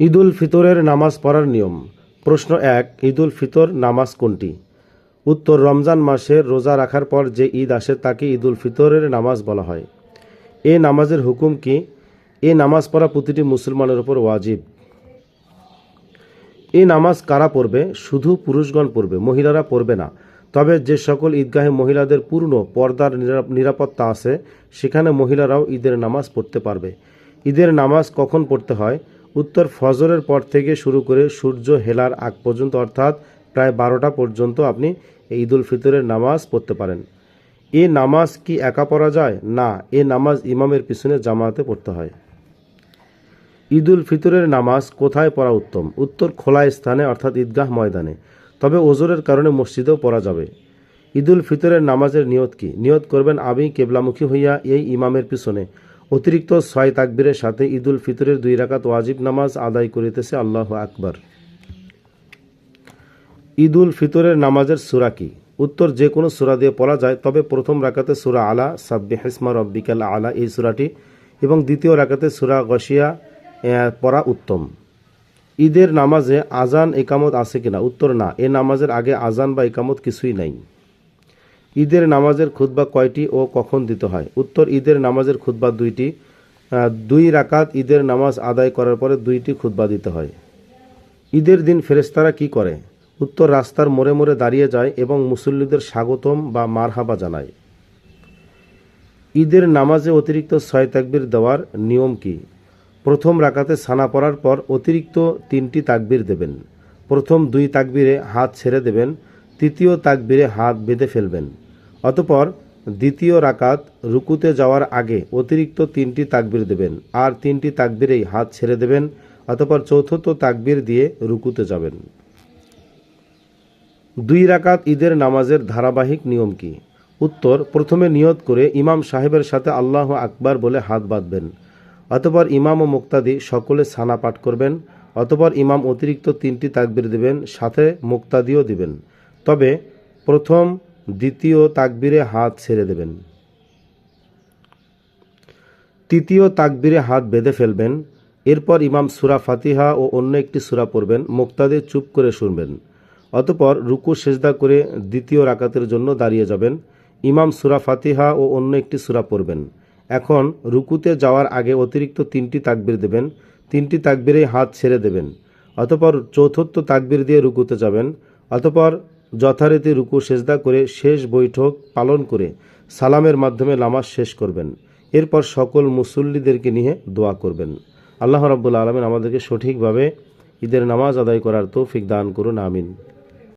ঈদুল ফিতরের নামাজ পড়ার নিয়ম। প্রশ্ন এক, ঈদুল ফিতর নামাজ কোনটি? উত্তর, রমজান মাসে রোজা রাখার পর যে ঈদ আসে তাকে ঈদুল ফিতরের নামাজ বলা হয়। এ নামাজের হুকুম কি? এ নামাজ পড়া প্রতিটি মুসলমানের উপর ওয়াজিব। এ নামাজ কারা পড়বে? শুধু পুরুষগণ পড়বে, মহিলারা পড়বে না। তবে যে সকল ঈদগাহে মহিলাদের পূর্ণ পর্দার নিরা- নিরাপত্তা আছে, সেখানে মহিলারাও ঈদের নামাজ পড়তে পারবে। ঈদের নামাজ কখন পড়তে হয়? উত্তর ফজরের পর থেকে শুরু করে সূর্য হেলার আগ পর্যন্ত, অর্থাৎ প্রায় বারোটা পর্যন্ত আপনি ঈদুল ফিতরের নামাজ পড়তে পারেন। এ নামাজ কি একা পড়া যায়? না, এ নামাজ ইমামের পিছনে জামাতে পড়তে হয়। ঈদুল ফিতরের নামাজ কোথায় পড়া উত্তম? উত্তর খোলা স্থানে, অর্থাৎ ঈদগাহ ময়দানে। তবে ওজোরের কারণে মসজিদেও পড়া যাবে। ঈদুল ফিতরের নামাজের নিয়ত কি? নিয়ত করবেন, আমি কেবলামুখী হইয়া এই ইমামের পিছনে। অতিরিক্ত ছয় তাকবীরের সাথে ঈদুল ফিতরের দুই রাকাত ওয়াজিব নামাজ আদায় করিতেছে আল্লাহ আকবার। ঈদুল ফিতরের নামাজের সুরা কি? উত্তর যে কোনো সুরা দিয়ে পড়া যায়, তবে প্রথম রাকাতে সুরা আলা সাব্বি হিসমা রব্বিকাল আলা এই সুরাটি, এবং দ্বিতীয় রাকাতে সুরা গসিয়া পড়া উত্তম। ঈদের নামাজে আজান একামত আছে কিনা? উত্তর না। এ নামাজের আগে আজান বা একামত কিছুই নাই। ঈদের নামাজের খুতবা কয়টি ও কখন দিতে হয়? উত্তর, ঈদের নামাজের খুতবা দুইটি দুই রাকাত ঈদের নামাজ আদায় করার পরে দুইটি খুতবা দিতে হয়। ঈদের দিন ফেরেস্তারা কি করে? উত্তর, রাস্তার মোড়ে মোড়ে দাঁড়িয়ে যায় এবং মুসল্লিদের স্বাগতম বা মারহাবা জানায়। ঈদের নামাজে অতিরিক্ত ছয় তাকবির দেওয়ার নিয়ম কি? প্রথম রাকাতে সানা পড়ার পর অতিরিক্ত তিনটি তাকবির দেবেন। প্রথম দুই তাকবিরে হাত ছেড়ে দেবেন তৃতীয় তাকবিরে হাত বেঁধে ফেলবেন। অতপর দ্বিতীয় রাকাত রুকুতে যাওয়ার আগে অতিরিক্ত তিনটি তাকবির দেবেন আর তিনটি তাকবিরেই হাত ছেড়ে দেবেন, অতপর চতুর্থ তাকবির দিয়ে রুকুতে যাবেন। দুই রাকাত ঈদের নামাজের ধারাবাহিক নিয়ম কি? উত্তর, প্রথমে নিয়ত করে ইমাম সাহেবের সাথে আল্লাহ আকবার বলে হাত বাঁধবেন, অতপর ইমাম ও মুক্তাদি সকলে সানা পাঠ করবেন, অতপর ইমাম অতিরিক্ত তিনটি তাকবির দেবেন, সাথে মুক্তাদিও দিবেন। তবে প্রথম দ্বিতীয় তাকবিরে হাত ছেড়ে দেবেন। তৃতীয় তাকবিরে হাত বেঁধে ফেলবেন। এরপর ইমাম সুরা ফাতিহা ও অন্য একটি সুরা পড়বেন। মুক্তাদে চুপ করে শুনবেন। অতপর রুকু, সেজদা করে দ্বিতীয় রাকাতের জন্য দাঁড়িয়ে যাবেন। ইমাম সুরা ফাতিহা ও অন্য একটি সুরা পড়বেন। এখন রুকুতে যাওয়ার আগে অতিরিক্ত তিনটি তাকবির দেবেন। তিনটি তাকবিরেই হাত ছেড়ে দেবেন। অতপর চতুর্থ তাকবির দিয়ে রুকুতে যাবেন। অতপর যথারীতি রুকু সেজদা করে শেষ বৈঠক পালন করে সালামের মাধ্যমে লামাজ শেষ করবেন। এরপর সকল মুসল্লিদেরকে নিয়ে দোয়া করবেন। আল্লাহ রাবুল্লা আলমিন আমাদেরকে সঠিকভাবে ঈদের নামাজ আদায় করার তৌফিক দান করুন, আমিন।